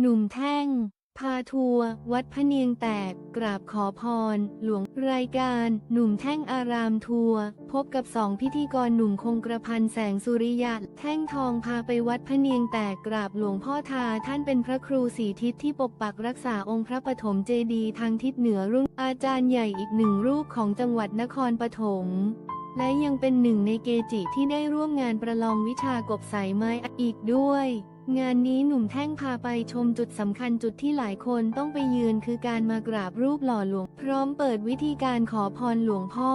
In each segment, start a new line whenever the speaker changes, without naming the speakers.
หนุ่มแท่ง พาทัวร์วัดพะเนียงแตก กราบขอพร หลวงรายการ หนุ่มแท่งอารามทัวร์พบกับสองพิธีกรหนุ่มคงกระพันแสงสุริยะแท่งทองพาไปวัดพะเนียงแตกกราบหลวงพ่อทาท่านเป็นพระครูสีทิศที่ปกปักรักษาองค์พระปฐมเจดีย์ทางทิศเหนือรุ่งอาจารย์ใหญ่อีกหนึ่งรูปของจังหวัดนครปฐมและยังเป็นหนึ่งในเกจิที่ได้ร่วมงานประลองวิชากบสายไม้อีกด้วย งานนี้หนุ่มแท่งพาไปชมจุดสำคัญจุดที่หลายคนต้องไปยืนคือการมากราบรูปหล่อหลวง พร้อมเปิดวิธีการขอพรหลวงพ่อ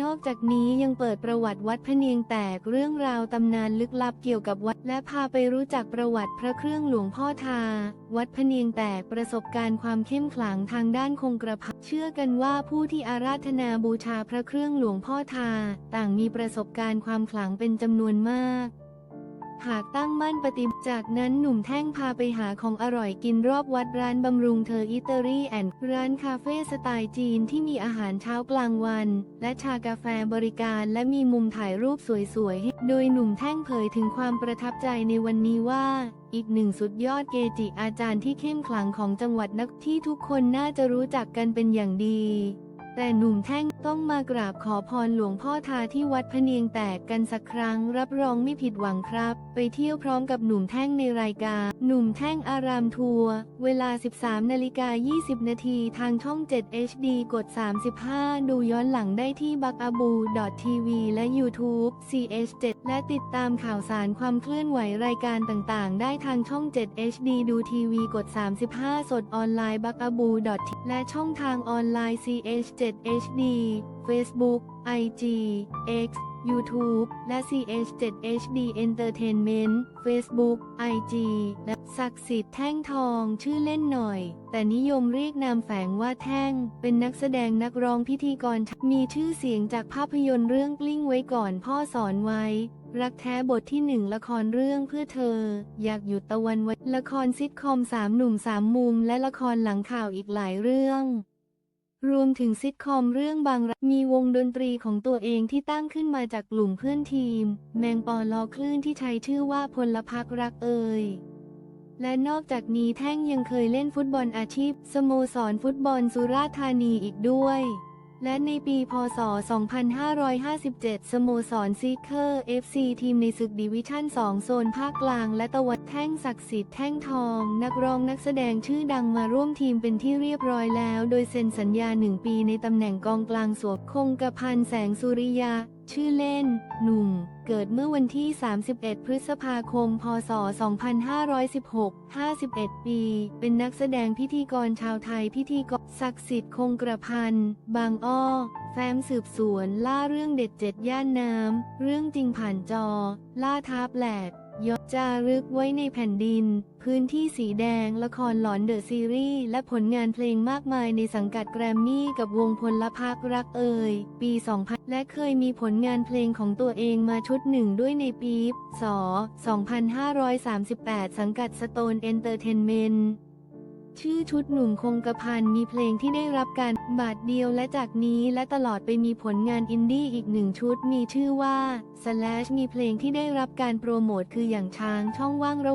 นอกจากนี้ยังเปิดประวัติวัดพะเนียงแตกเรื่องราวตำนานลึกลับเกี่ยวกับวัด และพาไปรู้จักประวัติพระเครื่องหลวงพ่อทา วัดพะเนียงแตกประสบการณ์ความเข้มขลังทางด้านคงกระพันเชื่อกันว่าผู้ที่อาราธนาบูชาพระเครื่องหลวงพ่อทา ต่างมีประสบการณ์ความขลังเป็นจำนวนมาก หากตั้งมั่นปฏิบัติจากนั้นหนุ่มแท่งพาไปหาของอร่อยกินรอบวัดร้านบำรุงเธออิตาลีแอนด์ร้านคาเฟ่สไตล์จีนที่มีอาหารเช้ากลางวัน และชากาแฟบริการและมีมุมถ่ายรูปสวยๆให้โดยหนุ่มแท่งเผยถึงความประทับใจในวันนี้ว่าอีกหนึ่งสุดยอดเกจิอาจารย์ที่เข้มขลังของจังหวัดนักที่ทุกคนน่าจะรู้จักกันเป็นอย่างดี แต่หนุ่มแท่ง ต้องมากราบขอพรหลวงพ่อทาที่วัดพะเนียงแตกกันสักครั้ง รับรองไม่ผิดหวังครับ ไปเที่ยวพร้อมกับหนุ่มแท่งในรายการ หนุ่มแท่งอารามทัวร์เวลา 13นาฬิกา20 นาทีทางช่อง 7 HD กด 35 ดูย้อนหลังได้ที่บักอาบูทีวีและ YouTube CH7 และติดตามข่าวสารความเคลื่อนไหวรายการต่างๆ ได้ทางช่อง 7 HD ดูทีวีกด 35 สดออนไลน์บักอาบูและช่องทางออนไลน์ CH7 HD Facebook IG X YouTube และ CH7 HD Entertainment Facebook IG และศักดิ์สิทธิ์แท่งทองชื่อเล่นหน่อย แต่นิยมเรียกนามแฝงว่าแท่ง เป็นนักแสดงนักร้องพิธีกร มีชื่อเสียงจากภาพยนตร์เรื่องกลิ้งไว้ก่อนพ่อสอนไว้ รักแท้บทที่หนึ่งละครเรื่องเพื่อเธอ อยากหยุดตะวันไว้ละครซิทคอมสามหนุ่มสามมุมและละครหลังข่าวอีกหลายเรื่อง รวมถึงซิทคอมเรื่องบางรักมีวงดนตรีของตัวเองที่ตั้งขึ้นมาจากกลุ่มเพื่อนทีม แมงปอลอคลื่นที่ใช้ชื่อว่าพลพักรักเอ่ยและนอกจากนี้แท่งยังเคยเล่นฟุตบอลอาชีพ สโมสรฟุตบอลสุราษฎร์ธานีอีกด้วย และในปีพศ 2557 สโมสรซีเคอร์ FC ทีมในศึกดิวิชั่น 2 โซนภาคกลาง และตะวันแท่งศักดิ์สิทธิ์แท่งทอง นักร้องนักแสดงชื่อดังมาร่วมทีมเป็นที่เรียบร้อยแล้ว โดยเซ็นสัญญา 1 ปีในตำแหน่งกองกลางสวมคงกระพันแสงสุริยา ชื่อเล่น หนุ่ม เกิดเมื่อวันที่ 31 พฤษภาคม พศ 2516 51 ปี เป็นนักแสดงพิธีกรชาวไทยพิธีกรศักดิ์สิทธิ์คงกระพัน บางอ้อ แฟ้มสืบสวน ล่าเรื่องเด็ดเจ็ดย่านน้ำ เรื่องจริงผ่านจอ ล่าท้าแปลก ยกจารึกไว้ในแผ่นดิน พื้นที่สีแดง ละครหลอนเดอะซีรีส์ และผลงานเพลงมากมายในสังกัดแกรมมี่กับวงพลพักรักเอ่ย ปี 2000 และเคยมีผลงานเพลงของตัวเองมาชุดหนึ่งด้วยในปี ศ 2538 สังกัดสโตนเอนเตอร์เทนเมนต์ ชื่อชุดหนุ่มคงกระพันมีเพลงที่ได้รับการบาทเดียวและจากนี้และตลอดไปมีผลงานอินดี้อีกหนึ่งชุดมีชื่อว่า slash มีเพลงที่ได้รับการโปรโมทคืออย่างช้างช่องว่างระ